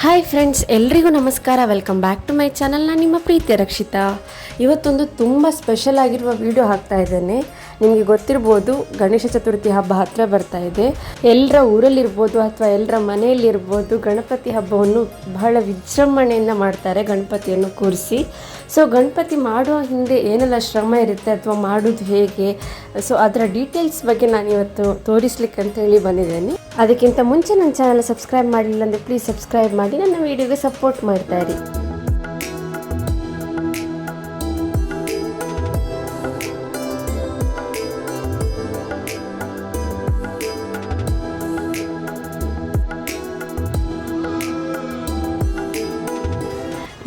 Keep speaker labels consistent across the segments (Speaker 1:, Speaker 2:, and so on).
Speaker 1: Hi friends ಎಲ್ರಿಗೂ ನಮಸ್ಕಾರ. Welcome back to my channel ನಾನು ನಿಮ್ಮ ಪ್ರೀತಿಯ ರಕ್ಷಿತಾ. ಇವತ್ತೊಂದು ತುಂಬ ಸ್ಪೆಷಲ್ ಆಗಿರುವ ವಿಡಿಯೋ ಹಾಕ್ತಾ ಇದ್ದೇನೆ. ನಿಮಗೆ ಗೊತ್ತಿರ್ಬೋದು ಗಣೇಶ ಚತುರ್ಥಿ ಹಬ್ಬ ಹತ್ತಿರ ಬರ್ತಾ ಇದೆ. ಎಲ್ಲರ ಊರಲ್ಲಿರ್ಬೋದು ಅಥವಾ ಎಲ್ಲರ ಮನೆಯಲ್ಲಿರ್ಬೋದು ಗಣಪತಿ ಹಬ್ಬವನ್ನು ಬಹಳ ವಿಜೃಂಭಣೆಯಿಂದ ಮಾಡ್ತಾರೆ, ಗಣಪತಿಯನ್ನು ಕೂರಿಸಿ. ಸೊ ಗಣಪತಿ ಮಾಡುವ ಹಿಂದೆ ಏನೆಲ್ಲ ಶ್ರಮ ಇರುತ್ತೆ ಅಥವಾ ಮಾಡೋದು ಹೇಗೆ? ಸೊ ಅದರ ಡೀಟೇಲ್ಸ್ ಬಗ್ಗೆ ನಾನು ಇವತ್ತು ತೋರಿಸ್ಲಿಕ್ಕೆ ಅಂತ ಹೇಳಿ ಬಂದಿದ್ದೇನೆ. ಅದಕ್ಕಿಂತ ಮುಂಚೆ ನನ್ನ ಚಾನಲ್ ಸಬ್ಸ್ಕ್ರೈಬ್ ಮಾಡಿಲ್ಲ ಅಂದರೆ ಪ್ಲೀಸ್ ಸಬ್ಸ್ಕ್ರೈಬ್ ಮಾಡಿ, ನನ್ನ ವಿಡಿಯೋಗೆ ಸಪೋರ್ಟ್ ಮಾಡ್ತಾ ಇರಿ.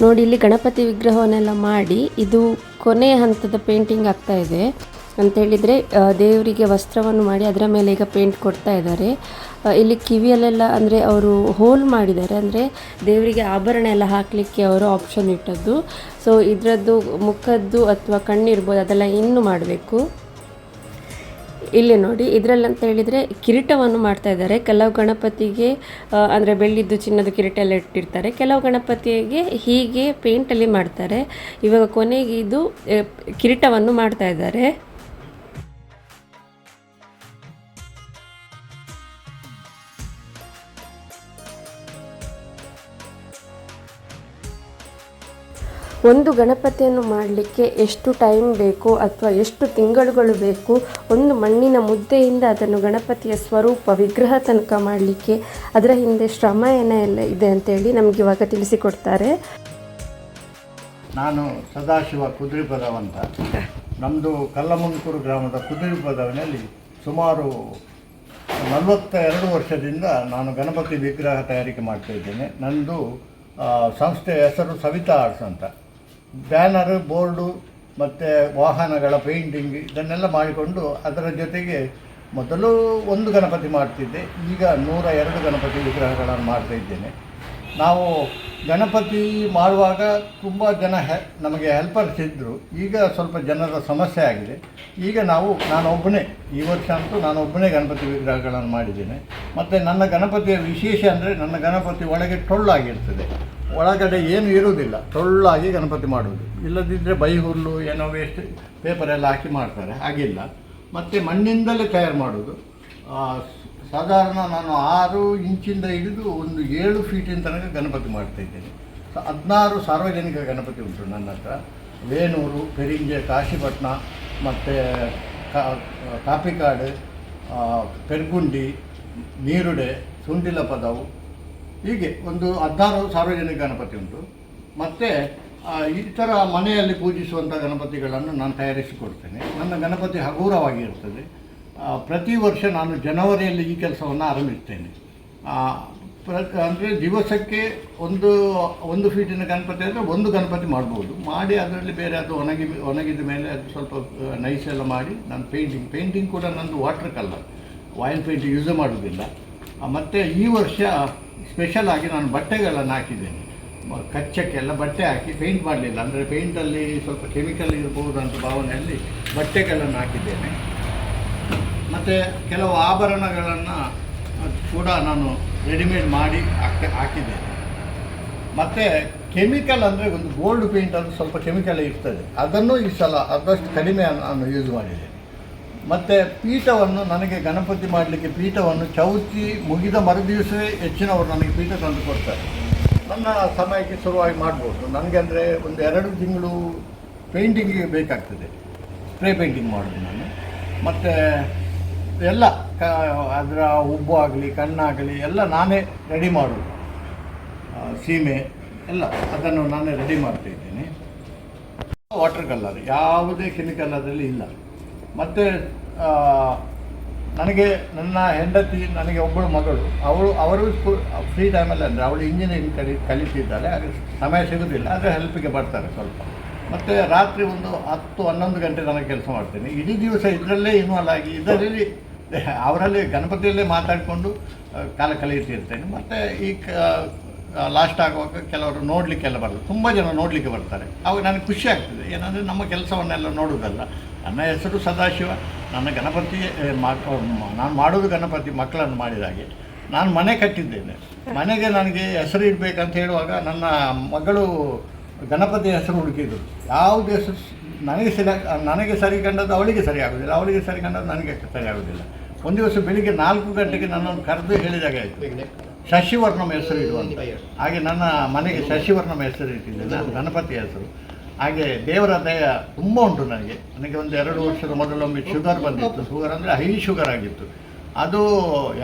Speaker 1: ನೋಡಿ, ಇಲ್ಲಿ ಗಣಪತಿ ವಿಗ್ರಹವನ್ನೆಲ್ಲ ಮಾಡಿ ಇದು ಕೊನೆಯ ಹಂತದ ಪೇಂಟಿಂಗ್ ಆಗ್ತಾ ಇದೆ. ಅಂತ ಹೇಳಿದರೆ ದೇವರಿಗೆ ವಸ್ತ್ರವನ್ನು ಮಾಡಿ ಅದರ ಮೇಲೆ ಈಗ ಪೇಂಟ್ ಕೊಡ್ತಾ ಇದ್ದಾರೆ. ಇಲ್ಲಿ ಕಿವಿಯಲ್ಲೆಲ್ಲ ಅಂದರೆ ಅವರು ಹೋಲ್ ಮಾಡಿದ್ದಾರೆ. ಅಂದರೆ ದೇವರಿಗೆ ಆಭರಣ ಎಲ್ಲ ಹಾಕಲಿಕ್ಕೆ ಅವರು ಆಪ್ಷನ್ ಇಟ್ಟದ್ದು. ಸೊ ಇದರದ್ದು ಮುಖದ್ದು ಅಥವಾ ಕಣ್ಣಿರ್ಬೋದು ಅದೆಲ್ಲ ಇನ್ನು ಮಾಡಬೇಕು. ಇಲ್ಲಿ ನೋಡಿ, ಇದರಲ್ಲಿ ಅಂತ ಹೇಳಿದರೆ ಕಿರೀಟವನ್ನು ಮಾಡ್ತಾ ಇದ್ದಾರೆ. ಕೆಲವು ಗಣಪತಿಗೆ ಅಂದರೆ ಬೆಳ್ಳಿದ್ದು ಚಿನ್ನದ ಕಿರೀಟ ಎಲ್ಲ ಇಟ್ಟಿರ್ತಾರೆ. ಕೆಲವು ಗಣಪತಿಗೆ ಹೀಗೆ ಪೇಂಟಲ್ಲಿ ಮಾಡ್ತಾರೆ. ಇವಾಗ ಕೊನೆಗೆ ಇದು ಕಿರೀಟವನ್ನು ಮಾಡ್ತಾ ಇದ್ದಾರೆ. ಒಂದು ಗಣಪತಿಯನ್ನು ಮಾಡಲಿಕ್ಕೆ ಎಷ್ಟು ಟೈಮ್ ಬೇಕು ಅಥವಾ ಎಷ್ಟು ತಿಂಗಳುಗಳು ಬೇಕು, ಒಂದು ಮಣ್ಣಿನ ಮುದ್ದೆಯಿಂದ ಅದನ್ನು ಗಣಪತಿಯ ಸ್ವರೂಪ, ವಿಗ್ರಹ ತನಕ ಮಾಡಲಿಕ್ಕೆ ಅದರ ಹಿಂದೆ ಶ್ರಮ ಏನೆಲ್ಲ ಇದೆ ಅಂತೇಳಿ ನಮಗೆ ಇವಾಗ ತಿಳಿಸಿಕೊಡ್ತಾರೆ.
Speaker 2: ನಾನು ಸದಾಶಿವ ಕುದುರೆಪದವಂತ ನಮ್ಮದು ಕಲ್ಲಮುಂಕೂರು ಗ್ರಾಮದ ಕುದುರೆಪದವಿನಲ್ಲಿ ಸುಮಾರು ನಲವತ್ತ ಎರಡು ವರ್ಷದಿಂದ ನಾನು ಗಣಪತಿ ವಿಗ್ರಹ ತಯಾರಿಕೆ ಮಾಡ್ತಾ ಇದ್ದೇನೆ. ನಂದು ಸಂಸ್ಥೆಯ ಹೆಸರು ಸವಿತಾ ಆರ್ಟ್ಸ್ ಅಂತ. ಬ್ಯಾನರ್, ಬೋರ್ಡು ಮತ್ತು ವಾಹನಗಳ ಪೇಂಟಿಂಗ್ ಇದನ್ನೆಲ್ಲ ಮಾಡಿಕೊಂಡು ಅದರ ಜೊತೆಗೆ ಮೊದಲು ಒಂದು ಗಣಪತಿ ಮಾಡ್ತಿದ್ದೆ, ಈಗ ನೂರ ಎರಡು ಗಣಪತಿ ವಿಗ್ರಹಗಳನ್ನು ಮಾಡ್ತಾ ಇದ್ದೇನೆ. ನಾವು ಗಣಪತಿ ಮಾಡುವಾಗ ತುಂಬ ಜನ ಹೆ, ನಮಗೆ ಹೆಲ್ಪರ್ಸ್ ಇದ್ದರು ಈಗ ಸ್ವಲ್ಪ ಜನರ ಸಮಸ್ಯೆ ಆಗಿದೆ. ಈಗ ನಾವು, ನಾನೊಬ್ಬನೇ, ಈ ವರ್ಷ ಅಂತೂ ನಾನು ಒಬ್ಬನೇ ಗಣಪತಿ ವಿಗ್ರಹಗಳನ್ನು ಮಾಡಿದ್ದೇನೆ. ಮತ್ತು ನನ್ನ ಗಣಪತಿಯ ವಿಶೇಷ ಅಂದರೆ ನನ್ನ ಗಣಪತಿ ಒಳಗೆ ಟೊಳ್ಳಾಗಿರ್ತದೆ. ಒಳಗಡೆ ಏನು ಇರುವುದಿಲ್ಲ ಟೊಳ್ಳಾಗಿ ಗಣಪತಿ ಮಾಡುವುದು. ಇಲ್ಲದಿದ್ದರೆ ಬೈ ಹುಲ್ಲು ಏನೋ ವೇಸ್ಟ್ ಪೇಪರ್ ಎಲ್ಲ ಹಾಕಿ ಮಾಡ್ತಾರೆ, ಹಾಗಿಲ್ಲ. ಮತ್ತು ಮಣ್ಣಿಂದಲೇ ತಯಾರು ಮಾಡುವುದು. ಸಾಧಾರಣ ನಾನು ಆರು ಇಂಚಿಂದ ಹಿಡಿದು ಒಂದು ಏಳು ಫೀಟಿನ ತನಕ ಗಣಪತಿ ಮಾಡ್ತಾ ಇದ್ದೇನೆ. ಹದಿನಾರು ಸಾರ್ವಜನಿಕ ಗಣಪತಿ ಉಂಟು ನನ್ನ ಹತ್ರ. ವೇಣೂರು ಪೆರಿಂಜೆ ಕಾಶಿಪಟ್ಟಣ ಮತ್ತು ಕಾಪಿಕಾಡು ಪೆರ್ಗುಂಡಿ, ನೀರುಡೆ ಸುಂಡಿಲ ಪದವು ಹೀಗೆ ಒಂದು ಹದಿನಾರು ಸಾರ್ವಜನಿಕ ಗಣಪತಿ ಉಂಟು. ಮತ್ತು ಈ ಥರ ಮನೆಯಲ್ಲಿ ಪೂಜಿಸುವಂಥ ಗಣಪತಿಗಳನ್ನು ನಾನು ತಯಾರಿಸಿಕೊಡ್ತೇನೆ. ನನ್ನ ಗಣಪತಿ ಹಗುರವಾಗಿರ್ತದೆ ಪ್ರತಿ ವರ್ಷ ನಾನು ಜನವರಿಯಲ್ಲಿ ಈ ಕೆಲಸವನ್ನು ಆರಂಭಿಸ್ತೇನೆ. ಪ್ರ, ಅಂದರೆ ದಿವಸಕ್ಕೆ ಒಂದು ಒಂದು ಫೀಟಿನ ಗಣಪತಿ ಅಂದರೆ ಒಂದು ಗಣಪತಿ ಮಾಡ್ಬೋದು. ಮಾಡಿ ಅದರಲ್ಲಿ ಬೇರೆ ಅದು ಒಣಗಿ, ಒಣಗಿದ ಮೇಲೆ ಅದು ಸ್ವಲ್ಪ ನೈಸ್ ಎಲ್ಲ ಮಾಡಿ ನಾನು ಪೇಂಟಿಂಗ್ ಪೇಂಟಿಂಗ್ ಕೂಡ ನಂದು water colour oil painting use ಮಾಡೋದಿಲ್ಲ ಮತ್ತು ಈ ವರ್ಷ ಸ್ಪೆಷಲ್ ಆಗಿ ನಾನು ಬಟ್ಟೆಗಳನ್ನು ಹಾಕಿದ್ದೇನೆ. ಕಚ್ಚಕ್ಕೆಲ್ಲ ಬಟ್ಟೆ ಹಾಕಿ ಪೇಂಟ್ ಮಾಡಲಿಲ್ಲ. ಅಂದರೆ ಪೇಂಟಲ್ಲಿ ಸ್ವಲ್ಪ ಕೆಮಿಕಲ್ ಇರಬಹುದು ಅಂತ ಭಾವನೆಯಲ್ಲಿ ಬಟ್ಟೆಗಳನ್ನು ಹಾಕಿದ್ದೇನೆ. ಮತ್ತು ಕೆಲವು ಆಭರಣಗಳನ್ನು ಕೂಡ ನಾನು ರೆಡಿಮೇಡ್ ಮಾಡಿ ಹಾಕಿ, ಹಾಕಿದ್ದೇನೆ. ಮತ್ತು ಕೆಮಿಕಲ್ ಅಂದರೆ ಒಂದು ಗೋಲ್ಡ್ ಪೇಂಟ್ ಅಂತ ಸ್ವಲ್ಪ ಕೆಮಿಕಲ್ ಇರ್ತದೆ. ಅದನ್ನು ಈ ಸಲ ಆದಷ್ಟು ಕಡಿಮೆ ನಾನು ಯೂಸ್ ಮಾಡಿದ್ದೇನೆ. ಮತ್ತು ಪೀಠವನ್ನು ನನಗೆ ಗಣಪತಿ ಮಾಡಲಿಕ್ಕೆ ಪೀಠವನ್ನು ಚೌತಿ ಮುಗಿದ ಮರುದಿವಸವೇ ಹೆಚ್ಚಿನವರು ನನಗೆ ಪೀಠ ತಂದು ಕೊಡ್ತಾರೆ. ನನ್ನ ಸಮಯಕ್ಕೆ ಶುರುವಾಗಿ ಮಾಡ್ಬೋದು. ನನಗೆ ಅಂದರೆ ಒಂದು ಎರಡು ತಿಂಗಳು ಪೇಂಟಿಂಗಿಗೆ ಬೇಕಾಗ್ತದೆ. ಸ್ಪ್ರೇ ಪೇಂಟಿಂಗ್ ಮಾಡೋದು ನಾನು. ಮತ್ತು ಎಲ್ಲ ಕ, ಅದರ ಉಬ್ಬು ಆಗಲಿ, ಕಣ್ಣಾಗಲಿ ಎಲ್ಲ ನಾನೇ ರೆಡಿ ಮಾಡೋದು. ಸೀಮೆ ಎಲ್ಲ ಅದನ್ನು ನಾನೇ ರೆಡಿ ಮಾಡ್ತಾ ಇದ್ದೀನಿ. ವಾಟರ್ ಕಲರ್ ಯಾವುದೇ ಕೆಮಿಕಲ್ ಅದರಲ್ಲಿ ಇಲ್ಲ. ಮತ್ತು ನನಗೆ ನನ್ನ ಹೆಂಡತಿ, ನನಗೆ ಒಬ್ಬಳು ಮಗಳು. ಅವಳು, ಅವರು ಫ್ರೀ ಟೈಮಲ್ಲಿ ಅಂದರೆ ಅವಳು ಇಂಜಿನಿಯರಿಂಗ್ ಕಲಿ, ಕಲಿತಿದ್ದಾಳೆ ಆದರೆ ಸಮಯ ಸಿಗೋದಿಲ್ಲ, ಆದರೆ ಹೆಲ್ಪಿಗೆ ಬರ್ತಾರೆ ಸ್ವಲ್ಪ. ಮತ್ತು ರಾತ್ರಿ ಒಂದು ಹತ್ತು, ಹನ್ನೊಂದು ಗಂಟೆ ನನಗೆ ಕೆಲಸ ಮಾಡ್ತೇನೆ. ಇಡೀ ದಿವಸ ಇದರಲ್ಲೇ ಇನ್ವಾಲ್ವ್ ಆಗಿ, ಇದರಲ್ಲಿ ಅವರಲ್ಲಿ ಗಣಪತಿಯಲ್ಲೇ ಮಾತಾಡಿಕೊಂಡು ಕಾಲ ಕಳೆಯುತ್ತಿರ್ತೇನೆ. ಮತ್ತು ಈ ಲಾಸ್ಟ್ ಆಗುವಾಗ ಕೆಲವರು ನೋಡಲಿಕ್ಕೆಲ್ಲ ಬರಲ್ಲ. ತುಂಬ ಜನ ನೋಡಲಿಕ್ಕೆ ಬರ್ತಾರೆ. ಅವಾಗ ನನಗೆ ಖುಷಿ ಆಗ್ತದೆ. ಏನಂದರೆ ನಮ್ಮ ಕೆಲಸವನ್ನೆಲ್ಲ ನೋಡುವುದಲ್ಲ ನನ್ನ ಹೆಸರು ಸದಾಶಿವ. ನನ್ನ ಗಣಪತಿ ನಾನು ಮಾಡೋದು ಗಣಪತಿ ಮಕ್ಕಳನ್ನು ಮಾಡಿದ ಹಾಗೆ. ನಾನು ಮನೆ ಕಟ್ಟಿದ್ದೇನೆ. ಮನೆಗೆ ನನಗೆ ಹೆಸರು ಇಡಬೇಕಂತ ಹೇಳುವಾಗ ನನ್ನ ಮಗಳು ಗಣಪತಿ ಹೆಸರು ಹುಡುಕಿದ್ರು ಯಾವುದು ಹೆಸರು ನನಗೆ ಸರಿ ನನಗೆ ಸರಿ ಕಂಡದ್ದು ಅವಳಿಗೆ ಸರಿ ಆಗೋದಿಲ್ಲ. ಅವಳಿಗೆ ಸರಿ ಕಂಡದ್ದು ನನಗೆ ಸರಿ ಆಗೋದಿಲ್ಲ. ಒಂದು ದಿವಸ ಬೆಳಿಗ್ಗೆ ನಾಲ್ಕು ಗಂಟೆಗೆ ನನ್ನನ್ನು ಕರೆದು ಹೇಳಿದಾಗ ಆಯಿತು. ಶಶಿವರ್ಣಂ ಹೆಸರು ಇಡುವಂತ ಹಾಗೆ ನನ್ನ ಮನೆಗೆ ಶಶಿವರ್ಣಂ ಹೆಸರು ಇಟ್ಟಿದ್ದೇನೆ ಅದು ಗಣಪತಿ ಹೆಸರು. ಹಾಗೆ ದೇವರ ದಯ ತುಂಬ ಉಂಟು ನನಗೆ. ನನಗೆ ಒಂದು ಎರಡು ವರ್ಷದ ಮೊದಲೊಮ್ಮೆ ಶುಗರ್ ಬಂದಿತ್ತು. ಶುಗರ್ ಅಂದರೆ ಹೈ ಶುಗರ್ ಆಗಿತ್ತು. ಅದು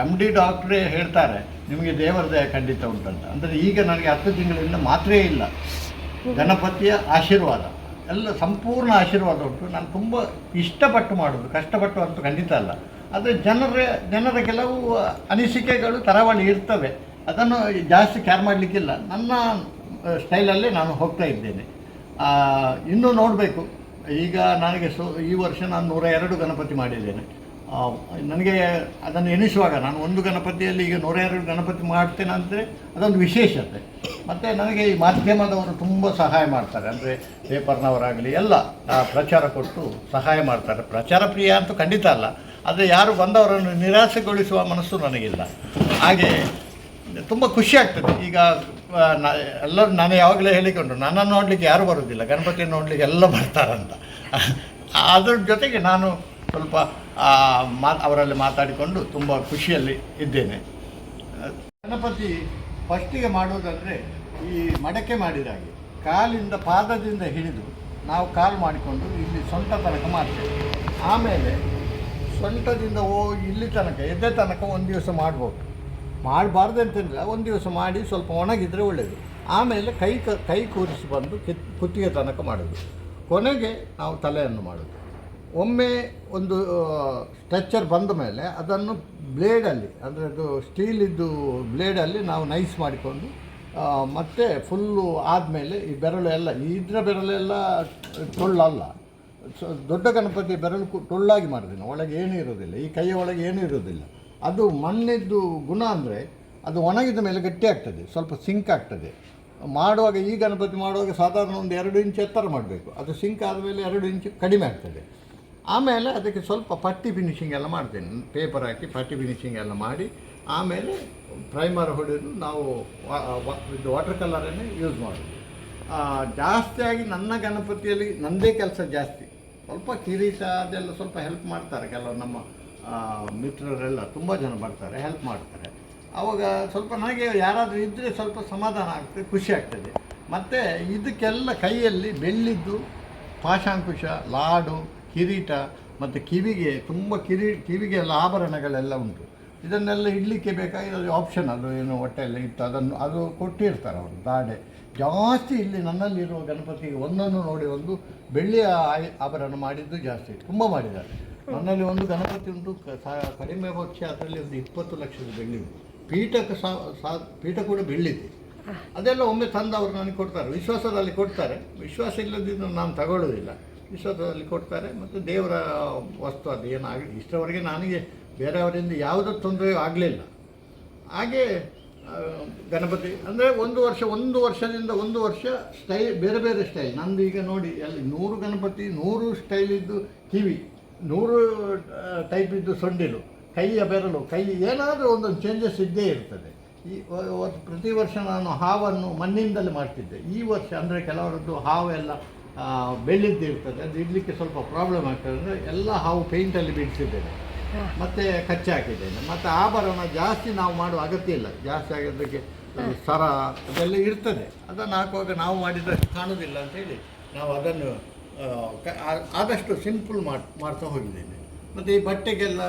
Speaker 2: ಎಂ ಡಿ ಡಾಕ್ಟ್ರೇ ಹೇಳ್ತಾರೆ ನಿಮಗೆ ದೇವರ ದಯ ಖಂಡಿತ ಉಂಟಂತ. ಅಂದರೆ ಈಗ ನನಗೆ ಹತ್ತು ತಿಂಗಳಿಂದ ಮಾತ್ರೇ ಇಲ್ಲ. ಗಣಪತಿಯ ಆಶೀರ್ವಾದ. ಎಲ್ಲ ಸಂಪೂರ್ಣ ಆಶೀರ್ವಾದ ಉಂಟು. ನಾನು ತುಂಬ ಇಷ್ಟಪಟ್ಟು ಮಾಡೋದು. ಕಷ್ಟಪಟ್ಟು ಅಂತೂ ಖಂಡಿತ ಅಲ್ಲ. ಆದರೆ ಜನರ ಜನರ ಕೆಲವು ಅನಿಸಿಕೆಗಳು, ತರಾವಳಿ ಇರ್ತವೆ. ಅದನ್ನು ಜಾಸ್ತಿ ಕ್ಯಾರ್ ಮಾಡಲಿಕ್ಕಿಲ್ಲ. ನನ್ನ ಸ್ಟೈಲಲ್ಲೇ ನಾನು ಹೋಗ್ತಾ ಇದ್ದೇನೆ. ಇನ್ನೂ ನೋಡಬೇಕು. ಈಗ ನನಗೆ ಸೊ, ಈ ವರ್ಷ ನಾನು ನೂರ ಎರಡು ಗಣಪತಿ ಮಾಡಿದ್ದೇನೆ. ನನಗೆ ಅದನ್ನು ಎಣಿಸುವಾಗ ನಾನು ಒಂದು ಗಣಪತಿಯಲ್ಲಿ ಈಗ ನೂರ ಎರಡು ಗಣಪತಿ ಮಾಡ್ತೇನೆ ಅಂದರೆ ಅದೊಂದು ವಿಶೇಷತೆ. ಮತ್ತು ನನಗೆ ಈ ಮಾಧ್ಯಮದವರು ತುಂಬ ಸಹಾಯ ಮಾಡ್ತಾರೆ. ಅಂದರೆ ಪೇಪರ್ನವರಾಗಲಿ, ಎಲ್ಲ ಪ್ರಚಾರ ಕೊಟ್ಟು ಸಹಾಯ ಮಾಡ್ತಾರೆ. ಪ್ರಚಾರ ಪ್ರಿಯ ಅಂತೂ ಖಂಡಿತ ಅಲ್ಲ. ಆದರೆ ಯಾರು ಬಂದವರನ್ನು ನಿರಾಸೆಗೊಳಿಸುವ ಮನಸ್ಸು ನನಗಿಲ್ಲ. ಹಾಗೆ ತುಂಬ ಖುಷಿ ಆಗ್ತದೆ. ಈಗ ಎಲ್ಲರೂ ನಾನು ಯಾವಾಗಲೇ ಹೇಳಿಕೊಂಡು, ನನ್ನನ್ನು ನೋಡಲಿಕ್ಕೆ ಯಾರು ಬರೋದಿಲ್ಲ. ಗಣಪತಿ ನೋಡಲಿಕ್ಕೆ ಎಲ್ಲ ಬರ್ತಾರಂತ. ಅದ್ರ ಜೊತೆಗೆ ನಾನು ಸ್ವಲ್ಪ ಮಾ, ಅವರಲ್ಲಿ ಮಾತಾಡಿಕೊಂಡು ತುಂಬ ಖುಷಿಯಲ್ಲಿ ಇದ್ದೇನೆ. ಗಣಪತಿ ಫಸ್ಟಿಗೆ ಮಾಡೋದಂದರೆ ಈ ಮಡಕೆ ಮಾಡಿದಾಗೆ ಕಾಲಿಂದ ಪಾದದಿಂದ ಹಿಡಿದು ನಾವು ಕಾಲು ಮಾಡಿಕೊಂಡು ಇಲ್ಲಿ ಸೊಂಟ ತನಕ ಮಾಡ್ತೇವೆ. ಆಮೇಲೆ ಸೊಂಟದಿಂದ ಓ ಇಲ್ಲಿ ತನಕ ಎದ್ದೆ ತನಕ ಒಂದು ದಿವಸ ಮಾಡ್ಬೋದು. ಮಾಡಬಾರ್ದು ಅಂತಂದರೆ ಒಂದು ದಿವಸ ಮಾಡಿ ಸ್ವಲ್ಪ ಒಣಗಿದರೆ ಒಳ್ಳೆಯದು ಆಮೇಲೆ ಕೈ ಕ, ಕೈ ಕೂರಿಸಿ ಬಂದು ಕಿತ್, ಕುತ್ತಿಗೆ ತನಕ ಮಾಡೋದು. ಕೊನೆಗೆ ನಾವು ತಲೆಯನ್ನು ಮಾಡೋದು. ಒಮ್ಮೆ ಒಂದು ಸ್ಟ್ರೆಚ್ಚರ್ ಬಂದ ಮೇಲೆ ಅದನ್ನು ಬ್ಲೇಡಲ್ಲಿ, ಅಂದರೆ ಅದು ಸ್ಟೀಲಿದ್ದು ಬ್ಲೇಡಲ್ಲಿ ನಾವು ನೈಸ್ ಮಾಡಿಕೊಂಡು ಮತ್ತೆ ಫುಲ್ಲು ಆದಮೇಲೆ ಈ ಬೆರಳು ಎಲ್ಲ ಇದ್ರ ಬೆರಳೆಲ್ಲ ಟೊಳ್ಳಲ್ಲ ದೊಡ್ಡ ಗಣಪತಿ ಬೆರಳು ಟೊಳ್ಳಾಗಿ ಮಾಡಿದ್ದೀನಿ ಒಳಗೆ ಏನೂ ಇರೋದಿಲ್ಲ. ಈ ಕೈಯ ಒಳಗೆ ಏನೂ ಇರೋದಿಲ್ಲ. ಅದು ಮಣ್ಣಿದ್ದು ಗುಣ ಅಂದರೆ ಅದು ಒಣಗಿದ ಮೇಲೆ ಗಟ್ಟಿ ಆಗ್ತದೆ. ಸ್ವಲ್ಪ ಸಿಂಕ್ ಆಗ್ತದೆ. ಮಾಡುವಾಗ ಈ ಗಣಪತಿ ಮಾಡುವಾಗ ಸಾಧಾರಣ ಒಂದು ಎರಡು ಇಂಚು ಎತ್ತರ ಮಾಡಬೇಕು. ಅದು ಸಿಂಕ್ ಆದಮೇಲೆ ಎರಡು ಇಂಚು ಕಡಿಮೆ ಆಗ್ತದೆ. ಆಮೇಲೆ ಅದಕ್ಕೆ ಸ್ವಲ್ಪ ಪಟ್ಟಿ ಫಿನಿಶಿಂಗ್ ಎಲ್ಲ ಮಾಡ್ತೇನೆ. ಪೇಪರ್ ಹಾಕಿ ಪಟ್ಟಿ ಫಿನಿಶಿಂಗ್ ಎಲ್ಲ ಮಾಡಿ ಆಮೇಲೆ ಪ್ರೈಮರ್ ಹೊಡೆದು ನಾವು ಇದು ವಾಟರ್ ಕಲರನ್ನೇ ಯೂಸ್ ಮಾಡೋದು. ಜಾಸ್ತಿಯಾಗಿ ನನ್ನ ಗಣಪತಿಯಲ್ಲಿ ನನ್ನದೇ ಕೆಲಸ ಜಾಸ್ತಿ. ಸ್ವಲ್ಪ ಕಿರೀಟ ಅದೆಲ್ಲ ಸ್ವಲ್ಪ ಹೆಲ್ಪ್ ಮಾಡ್ತಾರೆ ಕೆಲವು ನಮ್ಮ ಮಿತ್ರರೆಲ್ಲ. ತುಂಬ ಜನ ಬರ್ತಾರೆ ಹೆಲ್ಪ್ ಮಾಡ್ತಾರೆ. ಆವಾಗ ಸ್ವಲ್ಪ ನನಗೆ ಯಾರಾದರೂ ಇದ್ದರೆ ಸ್ವಲ್ಪ ಸಮಾಧಾನ ಆಗ್ತದೆ, ಖುಷಿ ಆಗ್ತದೆ. ಮತ್ತು ಇದಕ್ಕೆಲ್ಲ ಕೈಯಲ್ಲಿ ಬೆಳ್ಳಿದ್ದು ಪಾಶಾಂಕುಶ ಲಾಡು, ಕಿರೀಟ, ಮತ್ತು ಕಿವಿಗೆ ತುಂಬ ಕಿರಿ, ಕಿವಿಗೆ ಎಲ್ಲ ಆಭರಣಗಳೆಲ್ಲ ಉಂಟು. ಇದನ್ನೆಲ್ಲ ಇಡಲಿಕ್ಕೆ ಬೇಕಾಗಿ ಆಪ್ಷನ್ ಅದು, ಏನು ಹೊಟ್ಟೆಯಲ್ಲಿ ಇತ್ತು, ಅದನ್ನು, ಅದು ಕೊಟ್ಟಿರ್ತಾರೆ ಅವರು, ದಾಡೆ. ಜಾಸ್ತಿ ಇಲ್ಲಿ ನನ್ನಲ್ಲಿರುವ ಗಣಪತಿಗೆ ಒಂದನ್ನು ನೋಡಿ ಒಂದು ಬೆಳ್ಳಿಯ ಆಭರಣ ಮಾಡಿದ್ದು ಜಾಸ್ತಿ ತುಂಬ ಮಾಡಿದ್ದಾರೆ. ನನ್ನಲ್ಲಿ ಒಂದು ಗಣಪತಿ ಉಂಟು. ಕಡಿಮೆ ಪಕ್ಷ ಅದರಲ್ಲಿ ಒಂದು ಇಪ್ಪತ್ತು ಲಕ್ಷದ ಬೆಳ್ಳಿ ಉಂಟು. ಪೀಠಕ್ಕೆ ಸಾ ಪೀಠ ಕೂಡ ಬೆಳ್ಳಿದೆ. ಅದೆಲ್ಲ ಒಮ್ಮೆ ತಂದು ಅವರು ನನಗೆ ಕೊಡ್ತಾರೆ. ವಿಶ್ವಾಸದಲ್ಲಿ ಕೊಡ್ತಾರೆ. ವಿಶ್ವಾಸ ಇಲ್ಲದಿದ್ದು ನಾನು ತಗೊಳ್ಳೋದಿಲ್ಲ. ವಿಶ್ವಾಸದಲ್ಲಿ ಕೊಡ್ತಾರೆ. ಮತ್ತು ದೇವರ ವಸ್ತು ಅದು ಏನಾಗಲಿ ಇಷ್ಟವರೆಗೆ ನನಗೆ ಬೇರೆಯವರಿಂದ ಯಾವುದೋ ತೊಂದರೆಯೂ ಆಗಲಿಲ್ಲ. ಹಾಗೆ ಗಣಪತಿ. ಅಂದರೆ ಒಂದು ವರ್ಷ ಒಂದು ವರ್ಷದಿಂದ ಒಂದು ವರ್ಷ ಸ್ಟೈಲ್ ಬೇರೆ ಬೇರೆ ಸ್ಟೈಲ್ ನಂದು ಈಗ ನೋಡಿ ಅಲ್ಲಿ ನೂರು ಗಣಪತಿ ನೂರು ಸ್ಟೈಲಿದ್ದು ಕಿವಿ ನೂರು ಟೈಪಿದ್ದು ಸೊಂಡಿಲು ಕೈಯ ಬೆರಲು ಕೈ ಏನಾದರೂ ಒಂದೊಂದು ಚೇಂಜಸ್ ಇದ್ದೇ ಇರ್ತದೆ. ಈ ಪ್ರತಿ ವರ್ಷ ನಾನು ಹಾವನ್ನು ಮಣ್ಣಿಂದಲೇ ಮಾಡ್ತಿದ್ದೆ. ಈ ವರ್ಷ ಅಂದರೆ ಕೆಲವರದ್ದು ಹಾವು ಎಲ್ಲ ಆ, ಬೆಳ್ಳಿದ್ದು ಇರ್ತದೆ. ಅದು ಇಡಲಿಕ್ಕೆ ಸ್ವಲ್ಪ ಪ್ರಾಬ್ಲಮ್ ಆಗ್ತದೆ. ಅಂದರೆ ಎಲ್ಲ ಹಾವು ಪೇಂಟಲ್ಲಿ ಬಿಡಿಸಿದ್ದೇನೆ ಮತ್ತು ಕಚ್ಚೆ ಹಾಕಿದ್ದೇನೆ ಮತ್ತು ಆಭರಣ ಜಾಸ್ತಿ ನಾವು ಮಾಡುವ ಅಗತ್ಯ ಇಲ್ಲ. ಜಾಸ್ತಿ ಆಗಿದ್ದಕ್ಕೆ ಸರ ಅದೆಲ್ಲ ಇರ್ತದೆ. ಅದನ್ನು ಹಾಕುವಾಗ ನಾವು ಮಾಡಿದಷ್ಟು ಕಾಣೋದಿಲ್ಲ ಅಂತೇಳಿ ನಾವು ಅದನ್ನು ಆದಷ್ಟು ಸಿಂಪಲ್ ಮಾಡಿ ಮಾಡ್ತಾ ಹೋಗಿದ್ದೇನೆ. ಮತ್ತು ಈ ಬಟ್ಟೆಗೆಲ್ಲ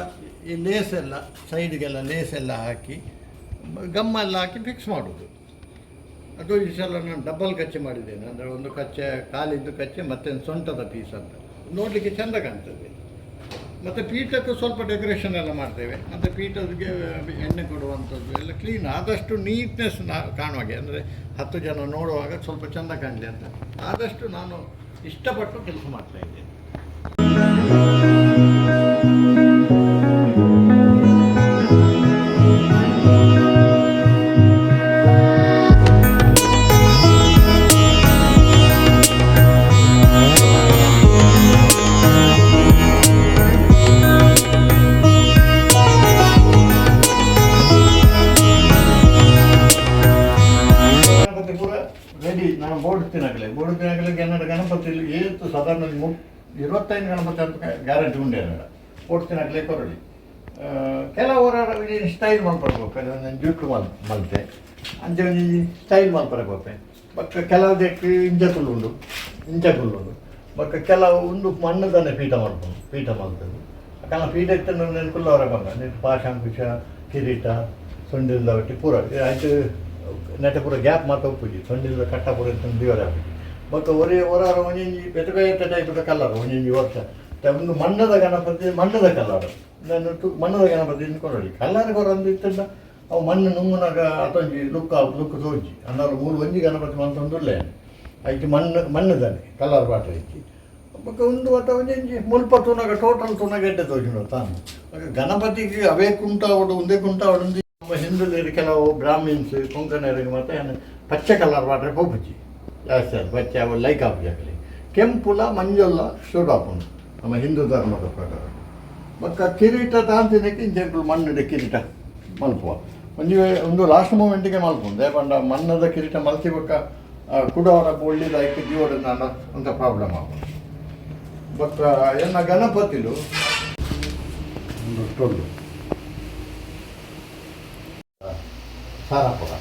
Speaker 2: ಈ ಲೇಸ್ ಎಲ್ಲ ಸೈಡ್ಗೆಲ್ಲ ಲೇಸ್ ಎಲ್ಲ ಹಾಕಿ ಗಮ್ಮೆಲ್ಲ ಹಾಕಿ ಫಿಕ್ಸ್ ಮಾಡೋದು. ಅದು ಈ ಸಲ ನಾನು ಡಬಲ್ ಕಚ್ಚೆ ಮಾಡಿದ್ದೇನೆ. ಅಂದರೆ ಒಂದು ಕಚ್ಚೆ ಕಾಲಿದ್ದು ಕಚ್ಚೆ ಮತ್ತೊಂದು ಸೊಂಟದ ಪೀಸ್ ಅಂತ. ನೋಡಲಿಕ್ಕೆ ಚೆಂದ ಕಾಣ್ತದೆ. ಮತ್ತು ಪೀಠಕ್ಕೆ ಸ್ವಲ್ಪ ಡೆಕೋರೇಷನ್ ಎಲ್ಲ ಮಾಡ್ತೇವೆ. ಮತ್ತು ಪೀಠಕ್ಕೆ ಎಣ್ಣೆ ಕೊಡುವಂಥದ್ದು ಎಲ್ಲ ಕ್ಲೀನ್ ಆದಷ್ಟು ನೀಟ್ನೆಸ್ ನಾ ಕಾಣುವಾಗೆ ಅಂದರೆ ಹತ್ತು ಜನ ನೋಡುವಾಗ ಸ್ವಲ್ಪ ಚೆಂದ ಕಾಣಲಿ ಅಂತ. ಆದಷ್ಟು ನಾನು ಇಷ್ಟಪಟ್ಟು ಕೆಲಸ ಮಾಡ್ತಾ ಇದ್ದೇನೆ. ರೆಡಿ ನಾನು ಬೋರ್ಡ್ ತಿನ್ನಕಲೆ ಬೋರ್ಡ್ ತಿನ್ನಕಲೆ ಕನ್ನಡ ಗಣಪತಿ ಏತು ಸಾಧಾರಣ ಮು ಇರುವತ್ತೈದು ಗಣಪತಿ ಅಂತ ಗ್ಯಾರಂಟಿ ಉಂಡೆ ಅನ್ನಡ ಬೋರ್ಡ್ ತಿನ್ನಕಲೆ ಕೊರಳಿ. ಕೆಲವರ ಇಡೀ ಸ್ಟೈಲ್ ಮಾಡ್ಕೊಳ್ಬೇಕು ನಾನು ಜುಟ್ಟು ಮಲ್, ಮಲ್ತೆ. ಅಂಚೆ ಸ್ಟೈಲ್ ಮಾಡ್ಕೊಳ್ಬೇಕು ಬಕ್ಕ ಕೆಲವುದಕ್ಕೆ ಇಂಜ ಕುಲ್ಲುಂಡು ಇಂಚ ಕುಲ್ಲುಂಡು ಬಕ್ಕ ಕೆಲವು ಒಂದು ಮಣ್ಣದನ್ನೇ ಪೀಠ ಮಾಡ್ಕೊಂಡು ಪೀಠ ಮಾಡ್ತದೆ ಕಾರಣ ಪೀಠ ಇತ್ತು ನೆನಪುಲ್ಲವರ ಬಂದ. ಪಾಶಾಂಕುಶ ಕಿರೀಟ, ಸೊಂಡಿಲ್ದ ಒಟ್ಟಿ ಪೂರ. ಆಯ್ತು ನೆಟ್ಟ ಪೂರ ಗ್ಯಾಪ್ ಮಾತ ಉಪ್ಪುಜಿ ಸೊಂಡಿಲ್ದ ಕಟ್ಟ ಪೂರ ದೇವರ ದಿವರ ಬೊಕ್ಕ ಒರೇ ಒಂಜಿ ಬೆಟ್ಟ ಬೇಟ ಟೈಪದ ಕಲರ್ ಒಂಜಿ ವರ್ಷ. ಒಂದು ಮಣ್ಣದ ಗಣಪತಿ, ಮಣ್ಣದ ಕಲರ್ ನಾನು ಮಣ್ಣದ ಗಣಪತಿ ಕೊರಳಿ ಕಲರ್ ಕೊರಂದು ಇತ್ತ ಅವು ಮಣ್ಣು ನುಂಗುನಾಗ ಅತೊಂಜಿ ಲುಕ್ ಲುಕ್ ತೋಜಿ. ಅನ್ನೋರು ಮೂರು ಒಂಜಿ ಗಣಪತಿ ಮಂತೊಂದುಲ್ಲೆ ಐತಿ ಮಣ್ಣು, ಮಣ್ಣದಾನೆ ಕಲರ್ ಬಾಟ ಐತಿ. ಬೊಕ್ಕ ಒಂದು ಅಥವಾ ಒಂಜಿ ಮುಲ್ಪ ತೂನಾಗ ಟೋಟಲ್ ತೂನಾಗ ಎಡ್ಡೆ ತೋಜಿ ತಾನು. ಆಗ ಗಣಪತಿಗೆ ಅವೇ ಒಂದೇ ಕುಂಟಾವಡು, ಒಂದು ನಮ್ಮ ಹಿಂದುಳಿದ ಕೆಲವು ಬ್ರಾಹ್ಮಿನ್ಸ್ ಕೊಂಕಣರಿಗೆ ಮತ್ತೆ ಪಚ್ಚೆ ಕಲರ್ ವಾಟ್ರೆ ಹೋಗುಜಿ ಜಾಸ್ತಿ ಅದು ಪಚ್ಚೆ ಅವು ಲೈಕ್ ಆಗಲಿ ಕೆಂಪುಲ ಮಂಜುಲ್ಲ ಹಾಕೊಂಡು ನಮ್ಮ ಹಿಂದೂ ಧರ್ಮದ ಪ್ರಕಾರ ಬೊಕ್ಕ ಕಿರೀಟ ತಾಂತಿನಕ್ಕೆ ಇಂಚೆಂಪುಲು ಮಣ್ಣಿದ ಕಿರೀಟ ಮಲ್ಪುವ ವೇಳೆ ಒಂದು ಲಾಸ್ಟ್ ಮೂಮೆಂಟಿಗೆ ಮಲ್ಪುಂದೆ ದೇಪಂಡ ಮಣ್ಣದ ಕಿರೀಟ ಮಲ್ಸಿ ಬೊಕ್ಕ ಕುಡವರ ಒಳ್ಳಿದ ಐಕೆ ಜೀವಡ ನಾನು ಅಂತ ಪ್ರಾಬ್ಲಮ್ ಆಗ ಬೊಕ್ಕ ಎನ್ನ ಗಣಪತಿಲು ಟೊಳ್ಳು ಸಾರಪುರ.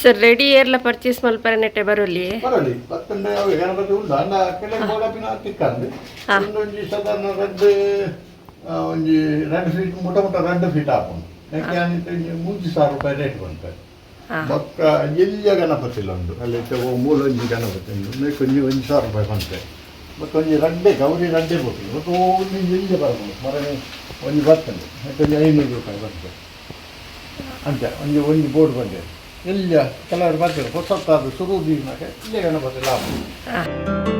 Speaker 1: ಸರ್ ರೆಡಿ ಏರ್ಲ ಪರ್ಚೇಸ್ ಮಲ್ಪರೆ ನೆಟ್ಟೆ ಬರೋಲಿ.
Speaker 2: ಬರಲಿ ಮತ್ತೊಂದು ಅವು ಗಣಪತಿ ಉಂಡ ಅಂಡ ಕೆಲವು ಗೋಡಪಿನ ತಿಕ್ಕಂದು. ಒಂದೊಂಜಿ ಸಾಧಾರಣ ರೆಡ್ ಒಂಜಿ ರೆಡ್ ಫೀಟ್ ಮುಟ ಮುಟ ರೆಡ್ ಫೀಟ್ ಹಾಕೊಂಡು ಯಾಕೆ ಅನಿತ ಮೂಜಿ ಸಾವಿರ ರೂಪಾಯಿ ರೇಟ್ ಬಂತು. ಮಕ್ಕ ಎಲ್ಲಿಯ ಗಣಪತಿ ಉಂಟು ಅಲ್ಲಿ ಮೂಲೊಂಜಿ ಗಣಪತಿ ಉಂಟು ನೆಕ್ ಒಂಜಿ ಒಂದು ಸಾವಿರ ರೂಪಾಯಿ ಬಂತೆ. ಮತ್ತು ಒಂಜಿ ರಡ್ಡೆ ಗೌರಿ ರಡ್ಡೆ ಬೋಟಿ ಮತ್ತು ಒಂದು ಎಲ್ಲಿ ಬರ್ಬೋದು? ಮರನೆ ಒಂಜಿ ಬರ್ತದೆ. ಮತ್ತು ಒಂಜಿ ಐನೂರು ರೂಪಾಯಿ ಬರ್ತದೆ ಅಂತ ಒಂಜಿ ಒಂಜಿ ಬೋರ್ಡ್ ಬಂದಿದೆ. ಎಲ್ಲ ಕೆಲವರು ಬರ್ತಾರೆ ಹೊಸತ್ತಾದ ದಿನಾಗ ಇಲ್ಲೇ ಗಣಪತಿ ಲಾಭ.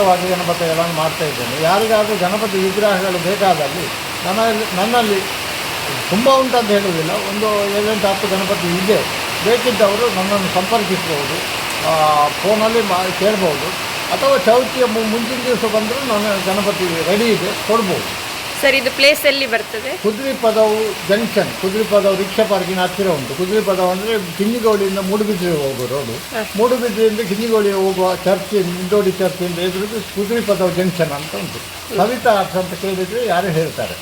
Speaker 2: ನೈಸರ್ಗಿಕವಾಗಿ ಗಣಪತಿಗಳನ್ನು ಮಾಡ್ತಾ ಇದ್ದೇನೆ. ಯಾರಿಗಾದರೂ ಜನಪದ ವಿಗ್ರಹಗಳು ಬೇಕಾದಲ್ಲಿ ನನ್ನಲ್ಲಿ ನನ್ನಲ್ಲಿ ತುಂಬ ಉಂಟಂತ ಹೇಳುವುದಿಲ್ಲ. ಒಂದು ಏಳೆಂಟು ಹತ್ತು ಗಣಪತಿ ಇದೆ. ಬೇಕಿದ್ದವರು ನನ್ನನ್ನು ಸಂಪರ್ಕಿಸಬಹುದು. ಫೋನಲ್ಲಿ ಮಾ ಕೇಳ್ಬೋದು ಅಥವಾ ಚೌತಿಯ ಮುಂಚಿನ ದಿವಸ ಬಂದರೂ ನನ್ನ ಗಣಪತಿ ರೆಡಿ ಇದೆ, ಕೊಡ್ಬೋದು.
Speaker 1: ಸರ್ ಇದು ಪ್ಲೇಸ್ ಎಲ್ಲಿ ಬರ್ತದೆ?
Speaker 2: ಕುದುರೆ ಪದವು ಜಂಕ್ಷನ್ ಕುದುರೆ ಪದವು ರಿಕ್ಷಾ ಪಾರ್ಕಿನ ಹತ್ತಿರ ಉಂಟು. ಕುದುರೆ ಪದವು ಅಂದರೆ ಕಿಂಜಿಗೋಳಿಯಿಂದ ಮೂಡುಬಿದ್ರೆ ಹೋಗುವ ರೋಡು ಮೂಡುಬಿದ್ರೆಯಿಂದ ಕಿಂಜಿಗೋಳಿ ಹೋಗುವ ಚರ್ಚ್ ಮುಂಡೋಡಿ ಚರ್ಚಿಂದ ಎದುರು ಕುದುರೆ ಪದವು ಜಂಕ್ಷನ್ ಅಂತ ಉಂಟು. ಸವಿತಾ ಅರ್ಥ ಅಂತ ಕೇಳಿದರೆ ಯಾರು ಹೇಳ್ತಾರೆ?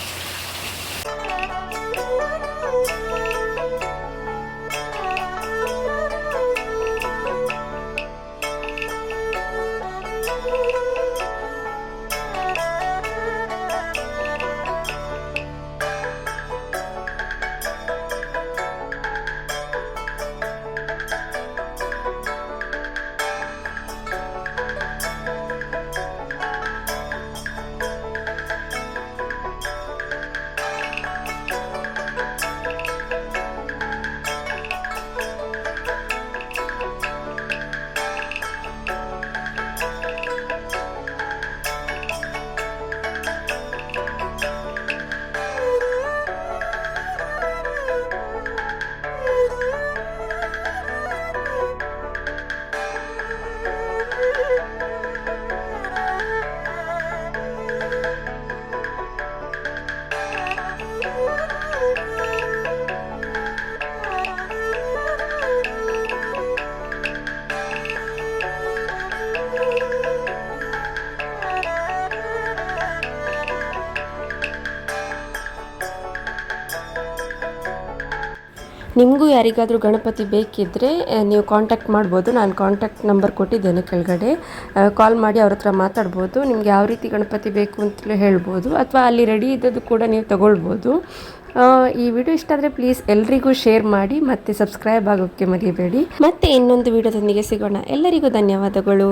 Speaker 1: ಯಾರಿಗಾದರೂ ಗಣಪತಿ ಬೇಕಿದ್ದರೆ ನೀವು ಕಾಂಟ್ಯಾಕ್ಟ್ ಮಾಡ್ಬೋದು. ನಾನು ಕಾಂಟ್ಯಾಕ್ಟ್ ನಂಬರ್ ಕೊಟ್ಟಿದ್ದೇನೆ ಕೆಳಗಡೆ. ಕಾಲ್ ಮಾಡಿ ಅವ್ರ ಹತ್ರ ಮಾತಾಡ್ಬೋದು. ನಿಮ್ಗೆ ಯಾವ ರೀತಿ ಗಣಪತಿ ಬೇಕು ಅಂತಲೂ ಹೇಳ್ಬೋದು. ಅಥವಾ ಅಲ್ಲಿ ರೆಡಿ ಇದ್ದದ್ದು ಕೂಡ ನೀವು ತಗೊಳ್ಬೋದು. ಈ ವಿಡಿಯೋ ಇಷ್ಟ ಆದರೆ ಪ್ಲೀಸ್ ಎಲ್ರಿಗೂ ಶೇರ್ ಮಾಡಿ, ಮತ್ತೆ ಸಬ್ಸ್ಕ್ರೈಬ್ ಆಗೋಕ್ಕೆ ಮರಿಬೇಡಿ. ಮತ್ತೆ ಇನ್ನೊಂದು ವಿಡಿಯೋದೊಂದಿಗೆ ಸಿಗೋಣ. ಎಲ್ಲರಿಗೂ ಧನ್ಯವಾದಗಳು.